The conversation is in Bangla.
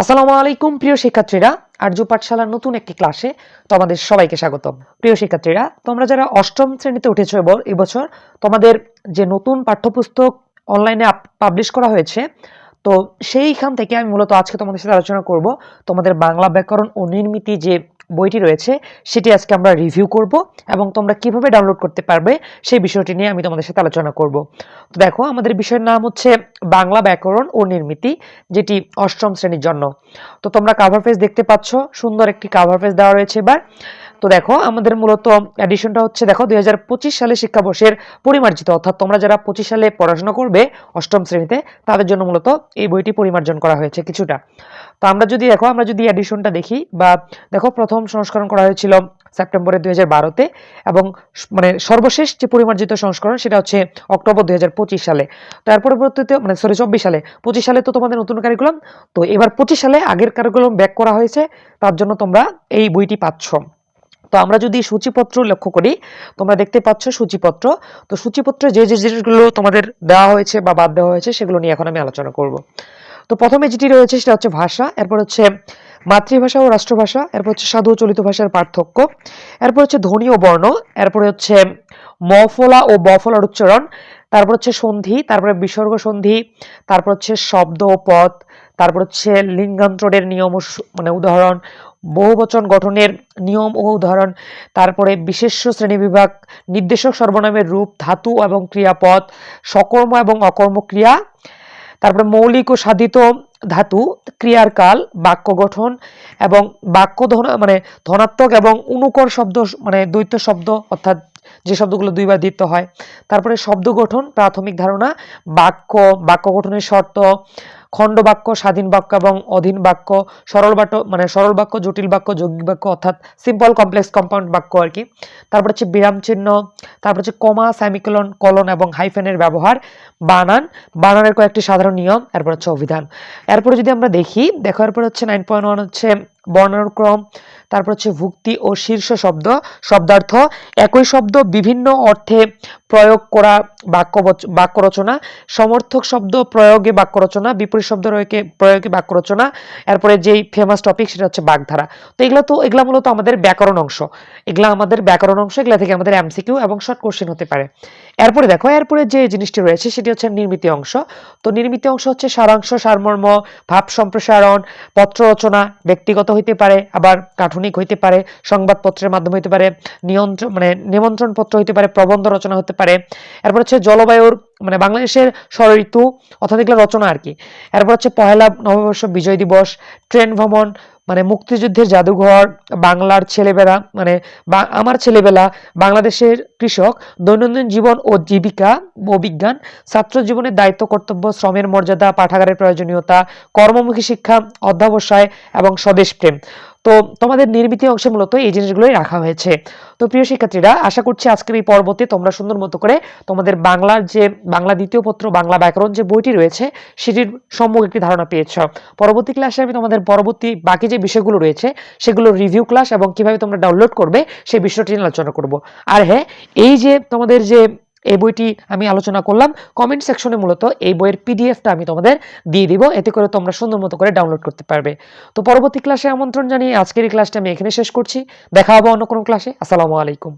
আসসালামু আলাইকুম, প্রিয় শিক্ষার্থীরা। আর্য পাঠশালার নতুন একটি ক্লাসে তোমাদের সবাইকে স্বাগতম। প্রিয় শিক্ষার্থীরা, তোমরা যারা অষ্টম শ্রেণীতে উঠেছ এবছর, তোমাদের যে নতুন পাঠ্যপুস্তক অনলাইনে পাবলিশ করা হয়েছে, তো সেইখান থেকে আমি মূলত আজকে তোমাদের সাথে আলোচনা করব। তোমাদের বাংলা ব্যাকরণ ও নির্মিতি যে বইটি রয়েছে, সেটি আজকে আমরা রিভিউ করব এবং তোমরা কীভাবে ডাউনলোড করতে পারবে সেই বিষয়টি নিয়ে আমি তোমাদের সাথে আলোচনা করব। তো দেখো, আমাদের বিষয়ের নাম হচ্ছে বাংলা ব্যাকরণ ও নির্মিতি, যেটি অষ্টম শ্রেণির জন্য। তো তোমরা কাভার পেজ দেখতে পাচ্ছ, সুন্দর একটি কাভার পেজ দেওয়া রয়েছে এবার। তো দেখো, আমাদের মূলত এডিশনটা হচ্ছে, দেখো, দুই হাজার পঁচিশ সালে শিক্ষাবর্ষের পরিমার্জিত, অর্থাৎ তোমরা যারা পঁচিশ সালে পড়াশোনা করবে অষ্টম শ্রেণীতে, তাদের জন্য মূলত এই বইটি পরিমার্জন করা হয়েছে কিছুটা। তো আমরা যদি, দেখো, আমরা যদি এডিশনটা দেখি, বা দেখো, প্রথম সংস্করণ করা হয়েছিল সেপ্টেম্বরে দুই বারোতে, এবং মানে সর্বশেষ যে পরিমার্জিত সংস্করণ, সেটা হচ্ছে অক্টোবর দুই হাজার পঁচিশ সালে। তার পরবর্তীতে মানে সরি চব্বিশ সালে, পঁচিশ সালে তো তোমাদের নতুন কারিকুলাম তো এবার পঁচিশ সালে আগের কারিকুলাম ব্যাক করা হয়েছে, তার জন্য তোমরা এই বইটি পাচ্ছ। তো আমরা যদি সূচিপত্র লক্ষ্য করি, তোমরা দেখতে পাচ্ছ সূচিপত্র। তো সূচিপত্রে যে যে জিনিসগুলো তোমাদের দেওয়া হয়েছে বা বাদ দেওয়া হয়েছে, সেগুলো নিয়ে এখন আমি আলোচনা করব। তো প্রথমে যেটি রয়েছে, সেটা হচ্ছে ভাষা, এরপর হচ্ছে মাতৃভাষা ও রাষ্ট্রভাষা, এরপর হচ্ছে সাধু চলিত ভাষার পার্থক্য, এরপর হচ্ছে ধ্বনি ও বর্ণ, এরপরে হচ্ছে মফলা ও বফলার উচ্চারণ, তারপর হচ্ছে সন্ধি, তারপরে বিসর্গ সন্ধি, তারপর হচ্ছে শব্দ ও পদ, তারপর হচ্ছে লিঙ্গান্তরের নিয়ম মানে উদাহরণ বহুবচন গঠনের নিয়ম ও উদাহরণ, তারপরে বিশেষ্য শ্রেণীবিভাগ নির্দেশক সর্বনামের রূপ, ধাতু এবং ক্রিয়াপদ, সকর্ম এবং অকর্ম ক্রিয়া, তারপরে মৌলিক ও সাধিত ধাতু, ক্রিয়ার কাল, বাক্য গঠন এবং বাক্য মানে ধনাত্মক এবং অনুকর শব্দ মানে দ্বৈত শব্দ, অর্থাৎ যে শব্দগুলো দুইবার দিতে হয়। তারপরে শব্দ গঠন, প্রাথমিক ধারণা, বাক্য বাক্য গঠনের শর্ত খণ্ড বাক্য, স্বাধীন বাক্য এবং অধীন বাক্য, সরল বাক্য মানে সরল বাক্য, জটিল বাক্য, যৌগিক বাক্য, অর্থাৎ সিম্পল কমপ্লেক্স কম্পাউন্ড বাক্য আর কি। তারপর হচ্ছে বিরাম চিহ্ন, তারপর হচ্ছে কমা স্যামিকলন কলন এবং হাইফেনের ব্যবহার, বানান। বানানের কয়েকটি সাধারণ নিয়ম, এরপর হচ্ছে অভিধান। এরপরে যদি আমরা দেখি দেখার পর হচ্ছে নাইন পয়েন্ট ওয়ান হচ্ছে বর্ণানুক্রম, তারপর হচ্ছে ভুক্তি ও শীর্ষ শব্দ, শব্দার্থ, একই শব্দ বিভিন্ন অর্থে প্রয়োগ করা বাক্য বাক্য রচনা সমর্থক শব্দ প্রয়োগে বাক্য রচনা বিপরীত শব্দ রয়েকে প্রয়োগে বাক্য রচনা এরপরে যেই ফেমাস টপিক সেটা হচ্ছে বাগধারা। তো এগুলো তো এগুলো মূলত আমাদের ব্যাকরণ অংশ। এগুলো আমাদের ব্যাকরণ অংশ, এগুলো থেকে আমাদের এমসিকিউ এবং শর্ট কোশ্চেন হতে পারে। এরপরে দেখো, এরপরে যে জিনিসটি রয়েছে সেটি হচ্ছে নির্মিতি অংশ। তো নির্মিতি অংশ হচ্ছে সারাংশ, সারমর্ম, ভাব সম্প্রসারণ, পত্র রচনা, ব্যক্তিগত হইতে পারে, আবার কাঠুনিক হইতে পারে, সংবাদপত্রের মাধ্যমে হইতে পারে নিয়ন্ত্রণ মানে নিমন্ত্রণ পত্র হইতে পারে, প্রবন্ধ রচনা হতে পারে। এরপর হচ্ছে জলবায়ুর মানে বাংলাদেশের ঋতু অর্থাৎ এগুলো রচনা আর কি। এরপর হচ্ছে পহেলা নববর্ষ বিজয় দিবস, ট্রেন ভ্রমণ মানে মুক্তিযুদ্ধের জাদুঘর, বাংলার ছেলেবেলা মানে আমার ছেলেবেলা, বাংলাদেশের কৃষক, দৈনন্দিন জীবন ও জীবিকা ও বিজ্ঞান, ছাত্র জীবনের দায়িত্ব, কর্তব্য, শ্রমের মর্যাদা, পাঠাগারের প্রয়োজনীয়তা, কর্মমুখী শিক্ষা, অধ্যাবসায় এবং স্বদেশ প্রেম। তো তোমাদের নির্মিতি অংশে মূলত এই জিনিসগুলোই রাখা হয়েছে। তো প্রিয় শিক্ষার্থীরা, আশা করছি আজকের এই পর্বতে তোমরা সুন্দর মতো করে তোমাদের বাংলার যে, বাংলা দ্বিতীয় পত্র, বাংলা ব্যাকরণ যে বইটি রয়েছে, সেটির সম্মুখ একটি ধারণা পেয়েছ। পরবর্তী ক্লাসে আমি তোমাদের পরবর্তী বাকি যে বিষয়গুলো রয়েছে, সেগুলো রিভিউ ক্লাস এবং কীভাবে তোমরা ডাউনলোড করবে, সেই বিষয়টি নিয়ে আলোচনা করব। আর হ্যাঁ এই যে তোমাদের যে এই বইটি আমি আলোচনা করলাম। কমেন্ট সেকশনে মূলত এই বইয়ের পিডিএফটা আমি তোমাদের দিয়ে দিব। এতে করে তোমরা সুন্দর মতো করে ডাউনলোড করতে পারবে। তো পরবর্তী ক্লাসে আমন্ত্রণ জানিয়ে আজকের এই ক্লাসটা আমি এখানে শেষ করছি। দেখা হবে অন্য কোনো ক্লাসে আসসালামু আলাইকুম।